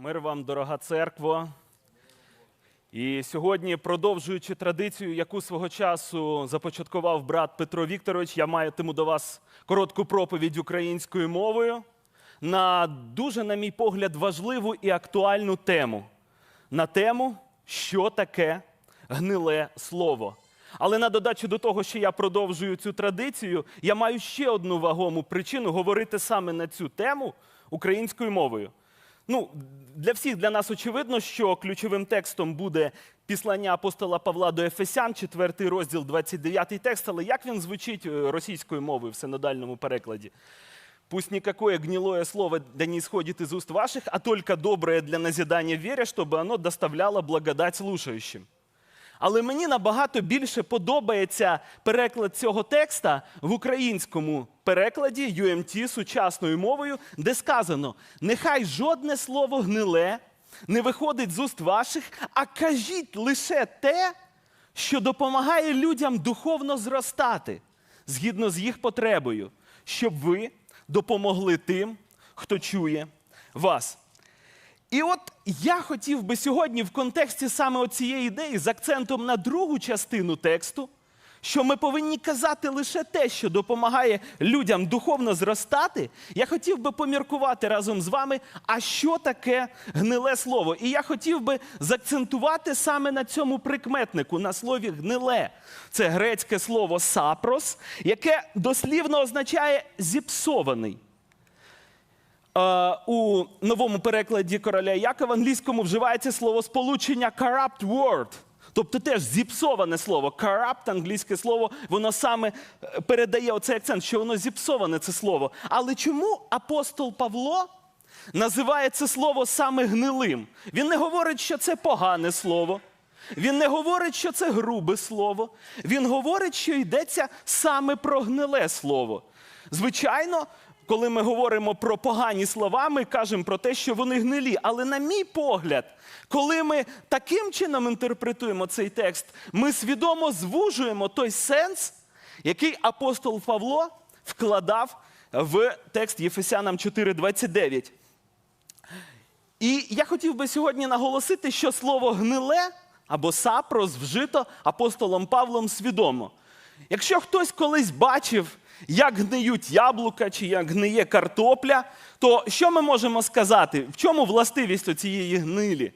Мир вам, дорога церква. І сьогодні, продовжуючи традицію, яку свого часу започаткував брат Петро Вікторович, я матиму до вас коротку проповідь українською мовою на дуже, на мій погляд, важливу і актуальну тему. На тему, що таке гниле слово. Але на додачу до того, що я продовжую цю традицію, я маю ще одну вагому причину говорити саме на цю тему українською мовою. Ну, для всіх для нас очевидно, що ключовим текстом буде післання апостола Павла до Ефесян, 4 розділ, 29 текст, але як він звучить е, російською мовою в синодальному перекладі? Пусть никакое гнилое слово да не исходит из уст ваших, а только доброе для назидания в вере, чтобы оно доставляло благодать слушающим. Але мені набагато більше подобається переклад цього текста в українському перекладі UMT сучасною мовою, де сказано: нехай жодне слово гниле не виходить з уст ваших, а кажіть лише те, що допомагає людям духовно зростати згідно з їх потребою, щоб ви допомогли тим, хто чує вас. І от я хотів би сьогодні в контексті саме цієї ідеї з акцентом на другу частину тексту, що ми повинні казати лише те, що допомагає людям духовно зростати. Я хотів би поміркувати разом з вами, а що таке гниле слово. І я хотів би заакцентувати саме на цьому прикметнику, на слові гниле. Це грецьке слово сапрос, яке дослівно означає зіпсований. Е, у новому перекладі короля Якова в англійському вживається слово сполучення corrupt word. Тобто теж зіпсоване слово. Corrupt, англійське слово, воно саме е, передає оцей акцент, що воно зіпсоване це слово. Але чому апостол Павло називає це слово саме гнилим? Він не говорить, що це погане слово. Він не говорить, що це грубе слово. Він говорить, що йдеться саме про гниле слово. Звичайно, коли ми говоримо про погані слова, ми кажемо про те, що вони гнилі. Але на мій погляд, коли ми таким чином інтерпретуємо цей текст, ми свідомо звужуємо той сенс, який апостол Павло вкладав в текст Єфесянам 4:29. І я хотів би сьогодні наголосити, що слово гниле або сапрос вжито апостолом Павлом свідомо. Якщо хтось колись бачив, як гниють яблука чи як гниє картопля, то що ми можемо сказати? В чому властивість цієї гнилі?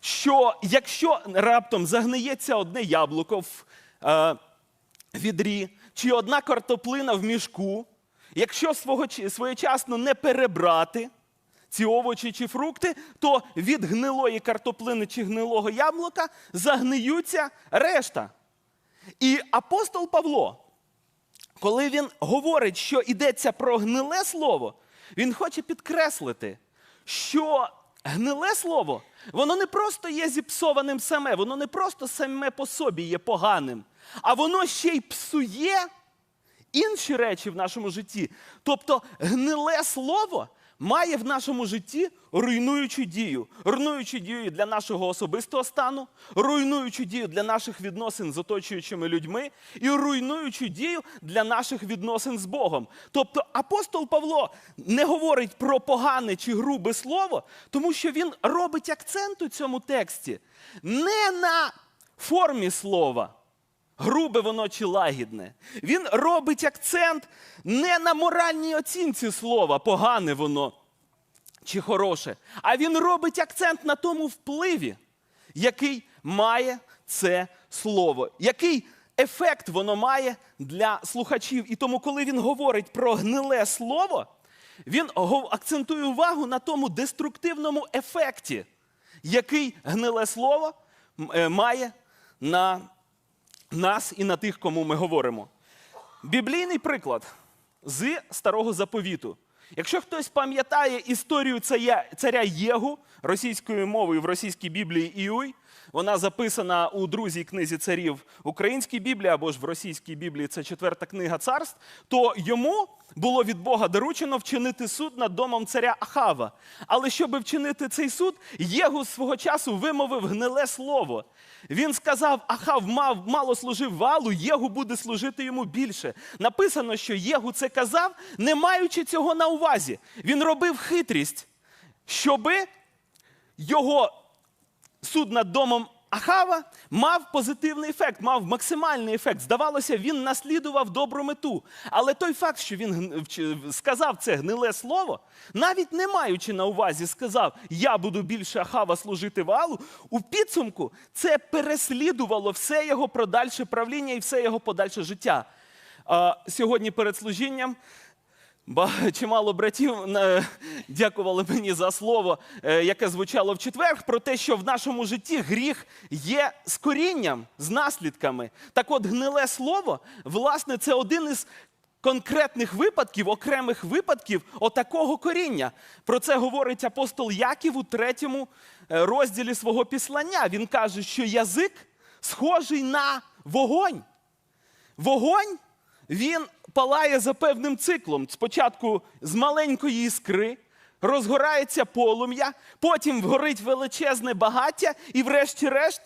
Що якщо раптом загниється одне яблуко в е, відрі, чи одна картоплина в мішку, якщо свого, своєчасно не перебрати ці овочі чи фрукти, то від гнилої картоплини чи гнилого яблука загниються решта. І апостол Павло, коли він говорить, що йдеться про гниле слово, він хоче підкреслити, що гниле слово, воно не просто є зіпсованим саме, воно не просто саме по собі є поганим, а воно ще й псує інші речі в нашому житті. Тобто гниле слово має в нашому житті руйнуючу дію, руйнуючу дію для нашого особистого стану, руйнуючу дію для наших відносин з оточуючими людьми і руйнуючу дію для наших відносин з Богом. Тобто апостол Павло не говорить про погане чи грубе слово, тому що він робить акцент у цьому тексті не на формі слова. Грубе воно чи лагідне. Він робить акцент не на моральній оцінці слова, погане воно чи хороше, а він робить акцент на тому впливі, який має це слово, який ефект воно має для слухачів. І тому, коли він говорить про гниле слово, він акцентує увагу на тому деструктивному ефекті, який гниле слово е, має на нас і на тих, кому ми говоримо. Біблійний приклад з старого заповіту. Якщо хтось пам'ятає історію царя, Єгу російською мовою в російській Біблії Іуй, вона записана у другій книзі царів українській Біблії або ж в російській Біблії, це четверта книга царств, то йому було від Бога доручено вчинити суд над домом царя Ахава. Але щоб вчинити цей суд, Єгу свого часу вимовив гниле слово. Він сказав: Ахав мав, мало служив валу, Єгу буде служити йому більше. Написано, що Єгу це казав, не маючи цього на увазі. Він робив хитрість, щоби його суд над домом Ахава мав позитивний ефект, мав максимальний ефект. Здавалося, він наслідував добру мету. Але той факт, що він сказав це гниле слово, навіть не маючи на увазі, сказав: Я буду більше Ахава служити Ваалу, у підсумку це переслідувало все його продальше правління і все його подальше життя. Сьогодні перед служінням Чимало братів е, дякували мені за слово, е, яке звучало в четвер, про те, що в нашому житті гріх є з корінням, з наслідками. Так от, гниле слово, власне, це один із конкретних випадків, окремих випадків отакого коріння. Про це говорить апостол Яків у третьому е, розділі свого післання. Він каже, що язик схожий на вогонь. Вогонь він палає за певним циклом. Спочатку з маленької іскри розгорається полум'я, потім горить величезне багаття, і, врешті-решт,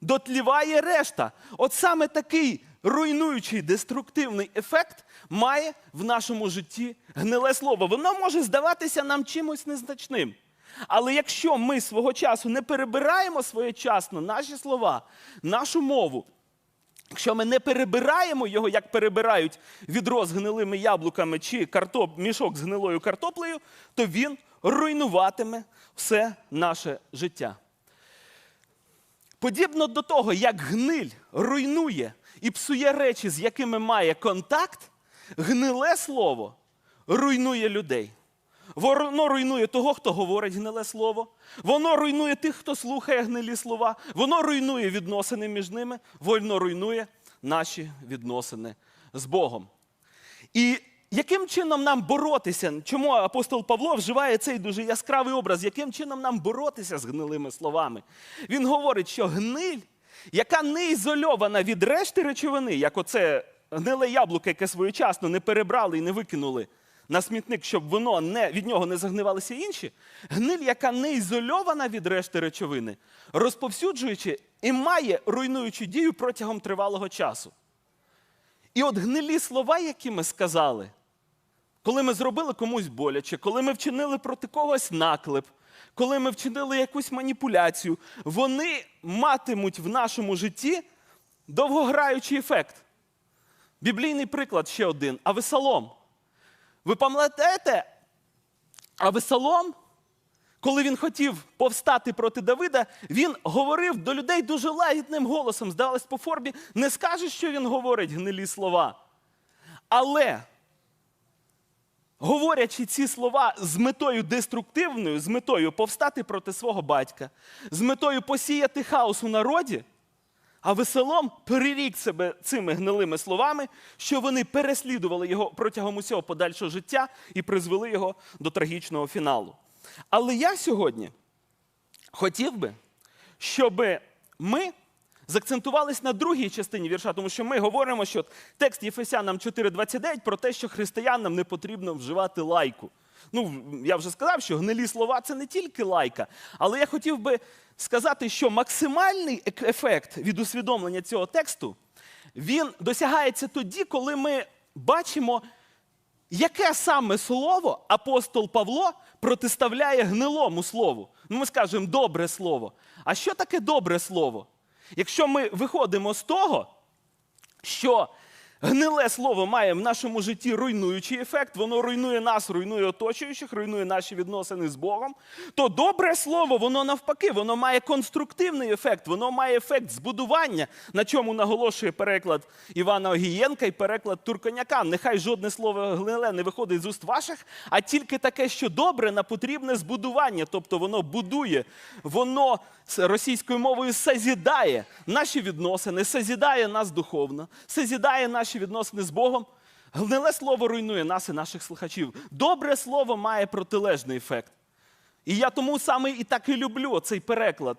дотліває решта. От саме такий руйнуючий деструктивний ефект має в нашому житті гниле слово. Воно може здаватися нам чимось незначним. Але якщо ми свого часу не перебираємо своєчасно наші слова, нашу мову, Якщо ми не перебираємо його, як перебирають відро з гнилими яблуками чи картоп, мішок з гнилою картоплею, то він руйнуватиме все наше життя. Подібно до того, як гниль руйнує і псує речі, з якими має контакт, гниле слово руйнує людей. Воно руйнує того, хто говорить гниле слово. Воно руйнує тих, хто слухає гнилі слова. Воно руйнує відносини між ними. Воно руйнує наші відносини з Богом. І яким чином нам боротися? Чому апостол Павло вживає цей дуже яскравий образ? Яким чином нам боротися з гнилими словами? Він говорить, що гниль, яка не ізольована від решти речовини, як оце гниле яблуко, яке своєчасно не перебрали і не викинули на смітник, щоб воно не, від нього не загнивалися інші, гниль, яка не ізольована від решти речовини, розповсюджуючи і має руйнуючу дію протягом тривалого часу. І от гнилі слова, які ми сказали, коли ми зробили комусь боляче, коли ми вчинили проти когось наклеп, коли ми вчинили якусь маніпуляцію, вони матимуть в нашому житті довгограючий ефект. Біблійний приклад ще один Авесалом. Ви пам'ятаєте, Авесалом, коли він хотів повстати проти Давида, він говорив до людей дуже лагідним голосом. Здавалось, по формі не скаже, що він говорить гнилі слова. Але, говорячи ці слова з метою деструктивною, з метою повстати проти свого батька, з метою посіяти хаос у народі, а веселом перерік себе цими гнилими словами, що вони переслідували його протягом усього подальшого життя і призвели його до трагічного фіналу. Але я сьогодні хотів би, щоб ми закцентувались на другій частині вірша, тому що ми говоримо, що текст Єфесянам 4.29 про те, що християнам не потрібно вживати лайку. Ну, я вже сказав, що гнилі слова це не тільки лайка, але я хотів би сказати, що максимальний ефект від усвідомлення цього тексту він досягається тоді, коли ми бачимо, яке саме слово апостол Павло протиставляє гнилому слову. Ну, ми скажемо добре слово. А що таке добре слово? Якщо ми виходимо з того, що гниле слово має в нашому житті руйнуючий ефект, воно руйнує нас, руйнує оточуючих, руйнує наші відносини з Богом, то добре слово, воно навпаки, воно має конструктивний ефект, воно має ефект збудування, на чому наголошує переклад Івана Огієнка і переклад Турконяка. Нехай жодне слово гниле не виходить з уст ваших, а тільки таке, що добре на потрібне збудування, тобто воно будує, воно російською мовою созідає наші відносини, созідає нас духовно, созідає наші відносини з Богом. Гниле слово руйнує нас і наших слухачів. Добре слово має протилежний ефект. І я тому саме і так і люблю цей переклад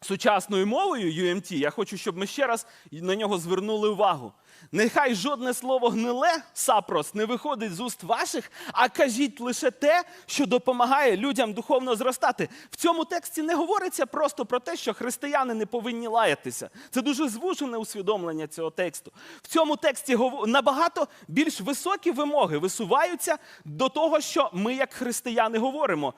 сучасною мовою UMT. Я хочу, щоб ми ще раз на нього звернули увагу. Нехай жодне слово гниле, сапрос, не виходить з уст ваших, а кажіть лише те, що допомагає людям духовно зростати. В цьому тексті не говориться просто про те, що християни не повинні лаятися. Це дуже звужене усвідомлення цього тексту. В цьому тексті набагато більш високі вимоги висуваються до того, що ми, як християни, говоримо.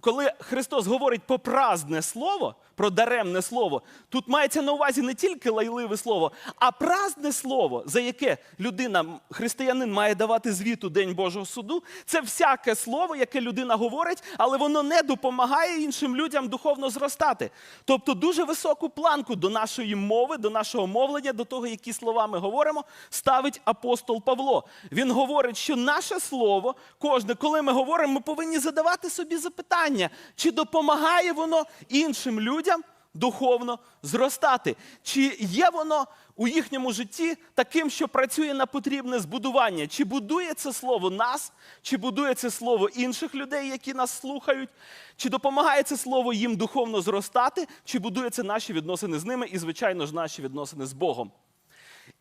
Коли Христос говорить про празне слово, про даремне слово, тут мається на увазі не тільки лайливе слово, а празне слово, за яке людина, християнин, має давати звіт у День Божого суду, це всяке слово, яке людина говорить, але воно не допомагає іншим людям духовно зростати. Тобто дуже високу планку до нашої мови, до нашого мовлення, до того, які слова ми говоримо, ставить апостол Павло. Він говорить, що наше слово, кожне, коли ми говоримо, ми повинні задавати собі запитання, чи допомагає воно іншим людям духовно зростати, чи є воно у їхньому житті таким, що працює на потрібне збудування, чи будує це слово нас, чи будує це слово інших людей, які нас слухають, чи допомагає це слово їм духовно зростати, чи будує це наші відносини з ними? І, звичайно ж, наші відносини з Богом.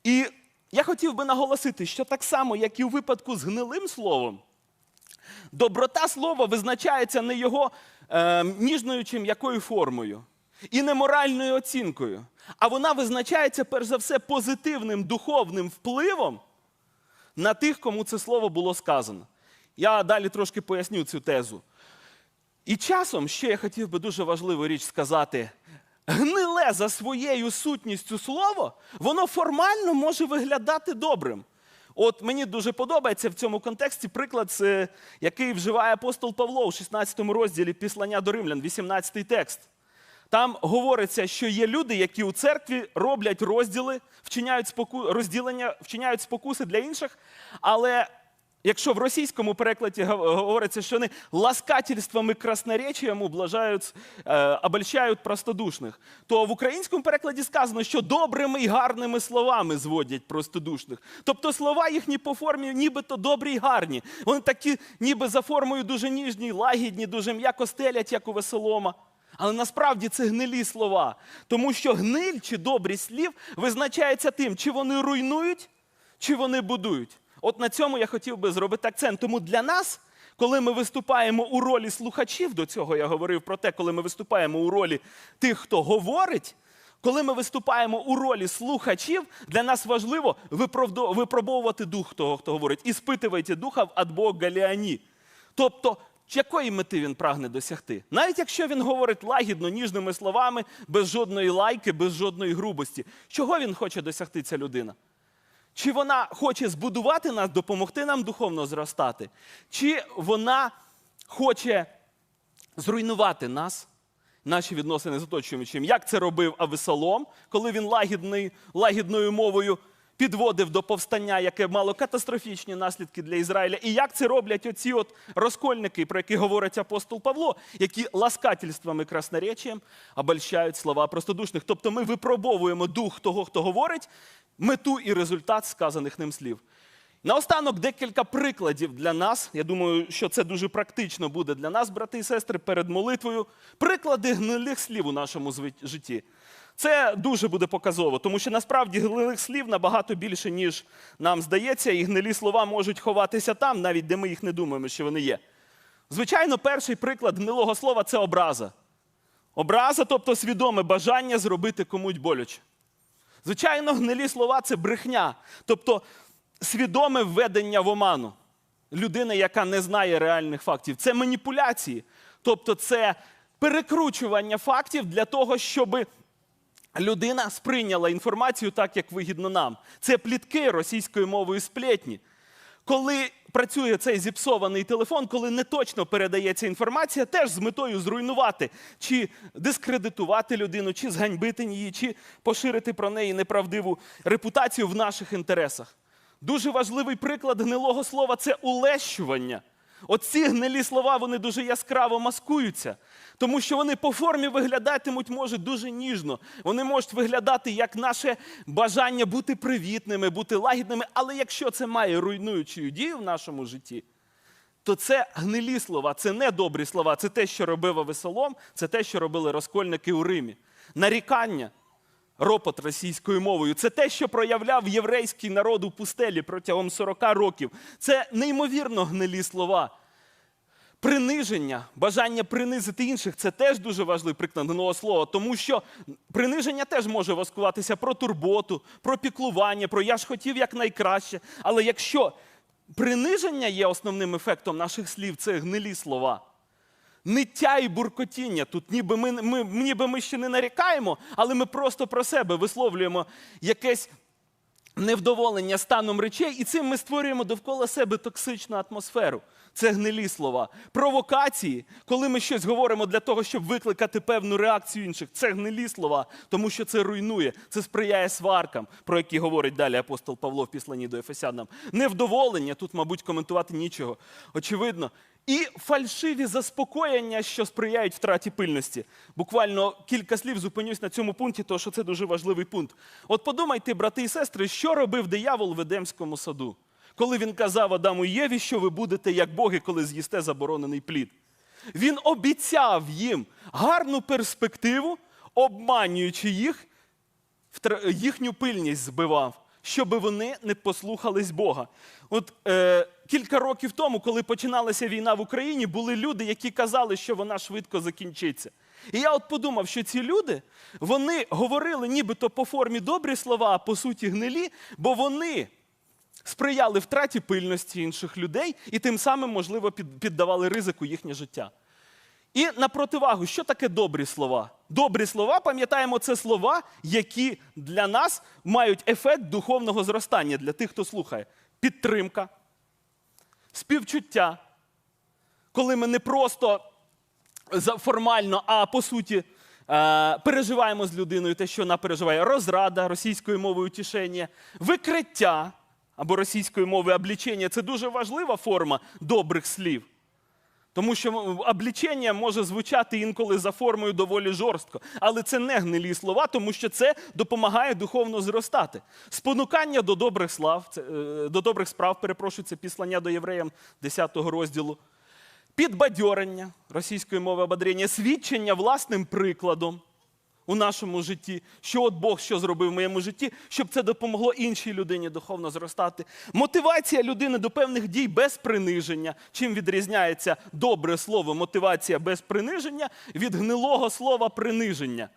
І я хотів би наголосити, що так само, як і у випадку з гнилим словом, доброта слова визначається не його е, ніжною чи м'якою формою і не моральною оцінкою, а вона визначається перш за все позитивним духовним впливом на тих, кому це слово було сказано. Я далі трошки поясню цю тезу. І часом ще я хотів би дуже важливу річ сказати. Гниле за своєю сутністю слово, воно формально може виглядати добрим. От мені дуже подобається в цьому контексті приклад, який вживає апостол Павло у 16 розділі Післання до Римлян, 18 текст. Там говориться, що є люди, які у церкві роблять розділи, вчиняють споку... розділення, вчиняють спокуси для інших. Але якщо в російському перекладі гов- говориться, що вони ласкательствами красноречием ублажають, е, обольщають простодушних, то в українському перекладі сказано, що добрими і гарними словами зводять простодушних. Тобто слова їхні по формі нібито добрі й гарні. Вони такі, ніби за формою дуже ніжні, лагідні, дуже м'яко стелять, як у веселома. Але насправді це гнилі слова, тому що гниль чи добрість слів визначається тим, чи вони руйнують, чи вони будують. От на цьому я хотів би зробити акцент. Тому для нас, коли ми виступаємо у ролі слухачів, до цього я говорив про те, коли ми виступаємо у ролі тих, хто говорить. Коли ми виступаємо у ролі слухачів, для нас важливо випробовувати дух того, хто говорить. І спитувайте духа від Бога Галіані. Тобто, якої мети він прагне досягти? Навіть якщо він говорить лагідно, ніжними словами, без жодної лайки, без жодної грубості, чого він хоче досягти ця людина? Чи вона хоче збудувати нас, допомогти нам духовно зростати, чи вона хоче зруйнувати нас, наші відносини з оточуючим, як це робив Авесолом, коли він лагідний, лагідною мовою підводив до повстання, яке мало катастрофічні наслідки для Ізраїля, і як це роблять оці от розкольники, про які говорить апостол Павло, які ласкательствами красноречієм обольщають слова простодушних. Тобто ми випробовуємо дух того, хто говорить, мету і результат сказаних ним слів. Наостанок декілька прикладів для нас. Я думаю, що це дуже практично буде для нас, брати і сестри, перед молитвою. Приклади гнилих слів у нашому житті. Це дуже буде показово, тому що насправді гнилих слів набагато більше, ніж нам здається, і гнилі слова можуть ховатися там, навіть де ми їх не думаємо, що вони є. Звичайно, перший приклад гнилого слова це образа. Образа, тобто свідоме бажання зробити комусь боляче. Звичайно, гнилі слова це брехня, тобто свідоме введення в оману людини, яка не знає реальних фактів. Це маніпуляції, тобто це перекручування фактів для того, щоб людина сприйняла інформацію так, як вигідно нам. Це плітки російською мовою сплетні. Коли працює цей зіпсований телефон, коли не точно передається інформація, теж з метою зруйнувати чи дискредитувати людину, чи зганьбити її, чи поширити про неї неправдиву репутацію в наших інтересах. Дуже важливий приклад гнилого слова це улещування. Оці гнилі слова вони дуже яскраво маскуються, тому що вони по формі виглядатимуть можуть дуже ніжно. Вони можуть виглядати як наше бажання бути привітними, бути лагідними. Але якщо це має руйнуючу дію в нашому житті, то це гнилі слова, це не добрі слова, це те, що робив Авесолом, це те, що робили розкольники у Римі. Нарікання. Ропот російською мовою. Це те, що проявляв єврейський народ у пустелі протягом 40 років. Це неймовірно гнилі слова. Приниження, бажання принизити інших це теж дуже важливий приклад гнилого слова, тому що приниження теж може воскуватися про турботу, про піклування, про я ж хотів якнайкраще. Але якщо приниження є основним ефектом наших слів, це гнилі слова. Ниття і буркотіння. Тут ніби ми, ми, ніби ми ще не нарікаємо, але ми просто про себе висловлюємо якесь невдоволення станом речей, і цим ми створюємо довкола себе токсичну атмосферу. Це гнилі слова. Провокації, коли ми щось говоримо для того, щоб викликати певну реакцію інших, це гнилі слова, тому що це руйнує, це сприяє сваркам, про які говорить далі апостол Павло в післанні до Ефесянам. Невдоволення, тут, мабуть, коментувати нічого. Очевидно. І фальшиві заспокоєння, що сприяють втраті пильності. Буквально кілька слів зупинюсь на цьому пункті, тому що це дуже важливий пункт. От подумайте, брати і сестри, що робив диявол в Едемському саду, коли він казав Адаму Єві, що ви будете як боги, коли з'їсте заборонений плід. Він обіцяв їм гарну перспективу, обманюючи їх, їхню пильність збивав, щоб вони не послухались Бога. От е, кілька років тому, коли починалася війна в Україні, були люди, які казали, що вона швидко закінчиться. І я от подумав, що ці люди вони говорили нібито по формі добрі слова, а по суті гнилі, бо вони сприяли втраті пильності інших людей і тим самим, можливо, піддавали ризику їхнє життя. І на противагу, що таке добрі слова? Добрі слова, пам'ятаємо, це слова, які для нас мають ефект духовного зростання для тих, хто слухає. Підтримка, співчуття. Коли ми не просто формально, а по суті е, переживаємо з людиною те, що вона переживає. Розрада російською мовою тішення, викриття або російською мовою облічення це дуже важлива форма добрих слів. Тому що облічення може звучати інколи за формою доволі жорстко, але це не гнилі слова, тому що це допомагає духовно зростати. Спонукання до добрих слав, е, до добрих справ, перепрошую, це післання до євреям 10 розділу. Підбадьорення російської мови ободрення, свідчення власним прикладом у нашому житті, що от Бог що зробив в моєму житті, щоб це допомогло іншій людині духовно зростати. Мотивація людини до певних дій без приниження. Чим відрізняється добре слово мотивація без приниження від гнилого слова приниження.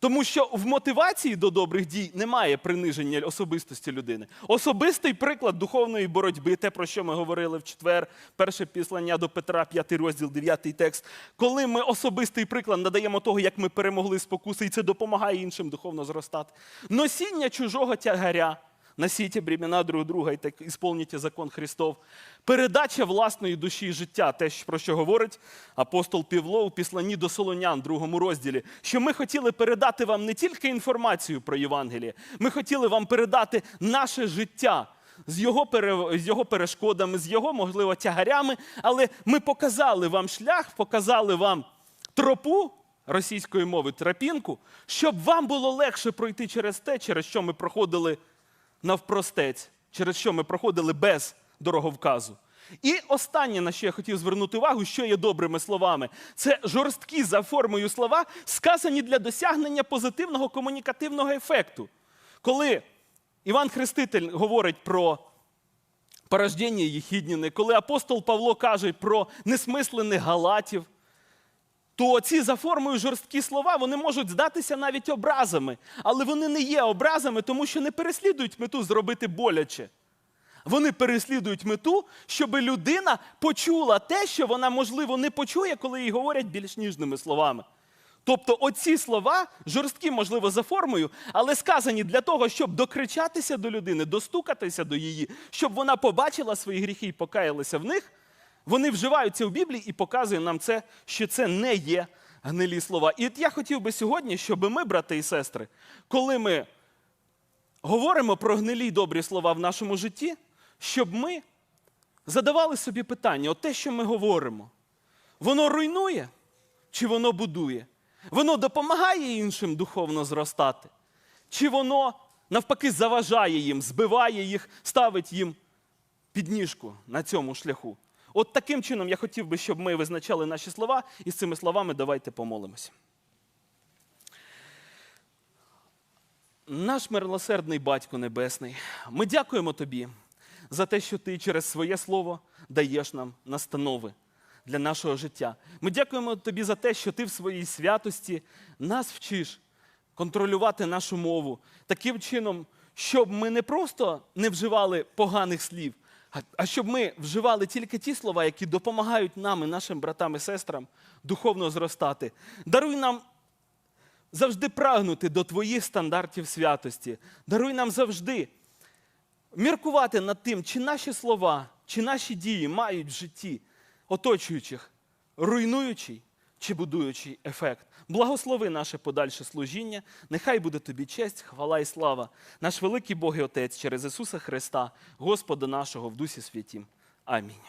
Тому що в мотивації до добрих дій немає приниження особистості людини. Особистий приклад духовної боротьби, те, про що ми говорили в четвер, перше післання до Петра, п'ятий розділ, дев'ятий текст. Коли ми особистий приклад надаємо того, як ми перемогли спокуси, і це допомагає іншим духовно зростати. Носіння чужого тягаря. Носіть бремена друг друга і так ісполніть закон Христов. Передача власної душі і життя, те, про що говорить апостол Півло у післанні до Солонян, другому розділі, що ми хотіли передати вам не тільки інформацію про Євангеліє, ми хотіли вам передати наше життя з його, пере... з його перешкодами, з його, можливо, тягарями, але ми показали вам шлях, показали вам тропу російської мови, тропінку, щоб вам було легше пройти через те, через що ми проходили навпростець, через що ми проходили без дороговказу. І останнє, на що я хотів звернути увагу, що є добрими словами, це жорсткі за формою слова, сказані для досягнення позитивного комунікативного ефекту. Коли Іван Хреститель говорить про порождення Єхідніни, коли апостол Павло каже про несмислених галатів, то ці за формою жорсткі слова вони можуть здатися навіть образами, але вони не є образами, тому що не переслідують мету зробити боляче. Вони переслідують мету, щоб людина почула те, що вона, можливо, не почує, коли їй говорять більш ніжними словами. Тобто, оці слова жорсткі, можливо, за формою, але сказані для того, щоб докричатися до людини, достукатися до її, щоб вона побачила свої гріхи і покаялася в них. Вони вживаються у Біблії і показує нам це, що це не є гнилі слова. І от я хотів би сьогодні, щоб ми, брати і сестри, коли ми говоримо про гнилі й добрі слова в нашому житті, щоб ми задавали собі питання: от те, що ми говоримо, воно руйнує чи воно будує? Воно допомагає іншим духовно зростати? Чи воно навпаки заважає їм, збиває їх, ставить їм підніжку на цьому шляху? От таким чином я хотів би, щоб ми визначали наші слова, і з цими словами давайте помолимося. Наш милосердний Батько Небесний, ми дякуємо тобі за те, що ти через своє слово даєш нам настанови для нашого життя. Ми дякуємо тобі за те, що ти в своїй святості нас вчиш контролювати нашу мову таким чином, щоб ми не просто не вживали поганих слів, а щоб ми вживали тільки ті слова, які допомагають нам і нашим братам і сестрам духовно зростати. Даруй нам завжди прагнути до твоїх стандартів святості. Даруй нам завжди міркувати над тим, чи наші слова, чи наші дії мають в житті оточуючих руйнуючий чи будуючий ефект. Благослови наше подальше служіння. Нехай буде тобі честь, хвала і слава, наш великий Бог і Отець через Ісуса Христа, Господа нашого в Дусі Святім. Амінь.